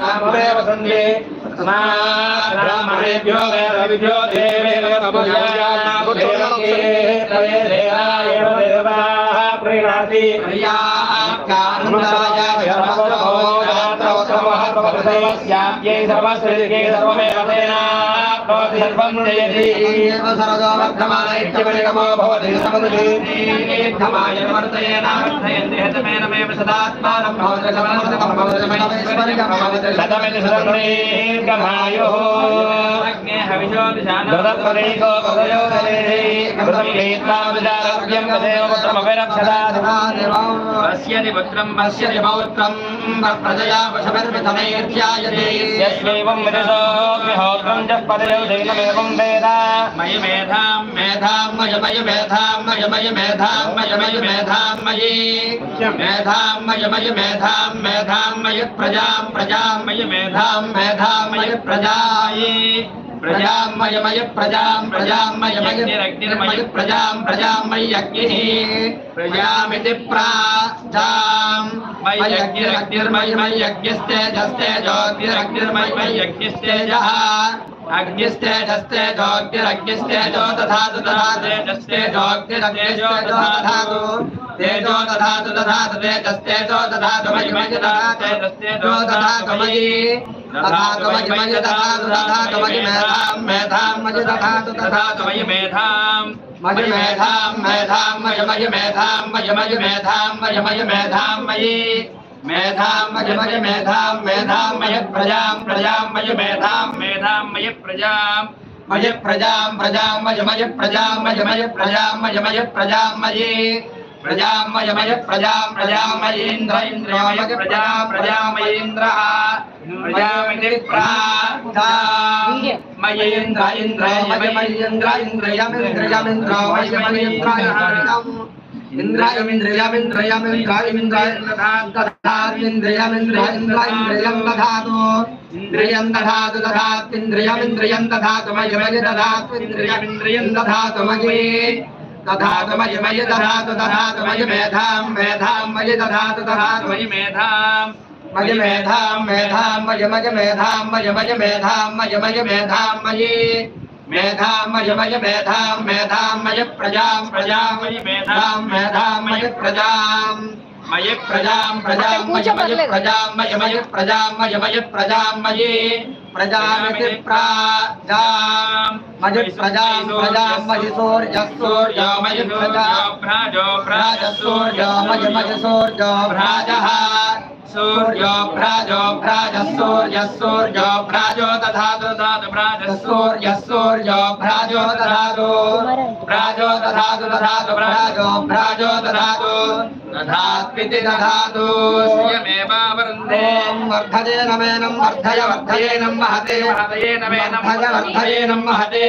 नामदेव सन्धे ब्राह्मणेभ्यो वेदविभ्यो देवेभ्यो देवाः प्रीणाति सर्वस्याप्यै सर्वस्यै सर्वमेव तेन भवति सर्वं जयति इत्यपरिगमो भवति। समदुषीर्थमाय वर्तयेनार्थयन्ति हतमेनमेव सदात्मानं भवति शतमिति शतदीर्घमायुः ददत्पदैको पदयो दलेहि कृतं लीत्वामजारभ्यं तदेव पश्यति पुत्रं पश्यति पौत्रं प्रजया वशभिर्मितमैर्ध्यायते यस्यैवं विदशोऽग्निहोत्रं च पदयो दैनमेवं वेद मयि मेधां मेधां मय मयि मेधां मय मयि मेधां मय मयि मेधां मयि मेधां मय मयि मेधां मेधां मयि प्रजां प्रजां मयि मेधां मेधां मयि प्रजायि प्रजां मय मयि प्रजां प्रजां मय मयि मयि प्रजां प्रजां मयि प्रजामिति प्राजां मयि अग्निस्तेजस्तेजोऽग्निरग्निस्तेजो दधातु दधातु तेजस्तेजोऽग्निरग्निस्तेजो तेजो दधातु दधातु तेजस्तेजो दधातु मयि मयि दधातु तेजस्तेजो दधातु मयि दधातु मयि मयि दधातु दधातु मयि मेधां मेधां मयि दधातु दधातु मयि मेधां मयि मेधां मेधां मयि मयि मेधां मयि मयि मेधां मयि मयि मेधां मयि मेधां मयि मयि मेधां मेधां मयि प्रजां प्रजां मयि मेधां मेधां मयि प्रजां मयि प्रजां प्रजां मयि मयि प्रजां मयि मयि प्रजां मयि मयि प्रजां मयि प्रजां मयि मयि प्रजां प्रजां मयि इन्द्र इन्द्र मयि प्रजां प्रजां मयि इन्द्रः प्रजामिति प्राजां मयि इन्द्र इन्द्र मयि मयि इन्द्र इन्द्रयमिन्द्रयमिन्द्र मयि मयि इन्द्रयः इन्द्रियमिन्द्रियमिन्द्रियमिन्द्रायमिन्द्रायन्द्रियं दधातु इन्द्रियं दधातु दधात्विन्द्रियमिन्द्रियं दधातु मयि मयि दधातु मेधां मेधां दधातु मयि मेधां मयि मेधां मेधां मयि मयि मेधां मयि मेधां मयि मेधां मयि मेधां मयि मयि मेधां मेधां मयि प्रजां प्रजां मयि मेधां मेधां मयि प्रजां मयि प्रजां प्रजां मयि मयि प्रजां मयि मयि प्रजां मयि मयि प्रजां मयि प्रजामिति प्राजां मयि प्रजां प्रजां मयि सूर्यः सूर्यो मयि प्रजा भ्राजो भ्राजः सूर्यो भ्राजः भ्राजो सूर्यः सूर्यो भ्राजो दधातु दधातु भ्राजः सूर्यः सूर्यो भ्राजो दधातु भ्राजो दधातु दधातु भ्राजो भ्राजो दधातु दधात्विति वर्धये वर्धयेनं महते वर्धयेनं महते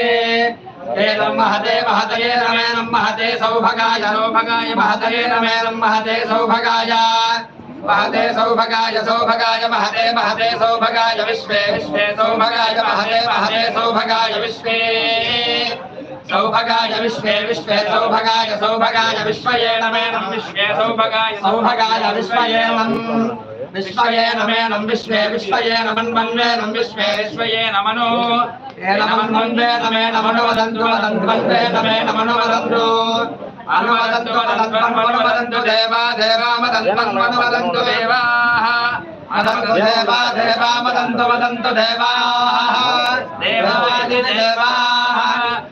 एनं महते महतये महते सौभगाय सौभगाय महतये नमेनं महते सौभगाय महते सौभगाय सौभगाय महते महते सौभगाय विश्वे विश्वे सौभगाय महते महते सौभगाय विश्वे सौभगाय विश्वे विश्वे सौभगाय सौभगाय विश्वयेन मेनं विश्वे सौभगाय सौभगाय विश्वयेनं विश्वयेन मेनं विश्वे विश्वयेन मन्वन्वेनं विश्वे विश्वयेन मनो येन मन्वन्वेन मेन मनो वदन्तु वदन्तु वन्वेन मेन मनो वदन्तु अनुवदन्तु वदन्तु वदन्तु देवा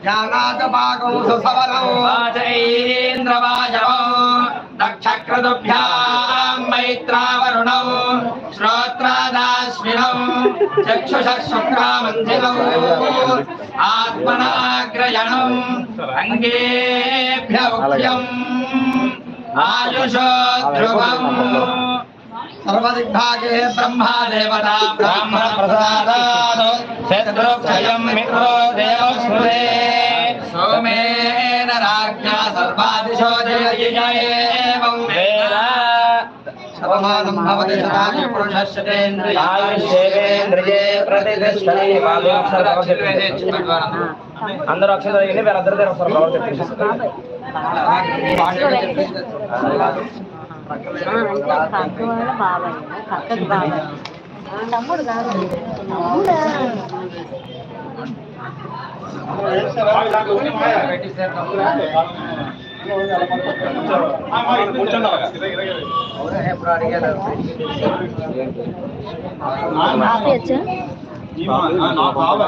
देवा वदन्तु वदन्तु देवाः वदन्तु देवा देवा वदन्तु वदन्तु देवाः देवादिदेवाः जानातु पाकौ सुसवनौ वाजैन्द्रवाजवौ दक्षक्रतुभ्यां मैत्रावरुणौ श्रोत्रादाश्विनौ चक्षुषः शुक्रामन्थिनौ आत्मनाग्रयणौ अङ्गेभ्य उभ्यम् आयुषो ध्रुवम् सर्वदिग्भागे ब्रह्मा देवता ब्राह्मण प्रसादात् शत्रुक्षयं मित्रो शतमानं भवति शतानि पुरुषस्यतेन्द्रियाय ఆయుష్యేంద్రియే ప్రతిష్టతి అందరూ అక్షర జరిగింది వీళ్ళందరి దగ్గర ఒకసారి ప్రవర్తించారు అంటే పక్క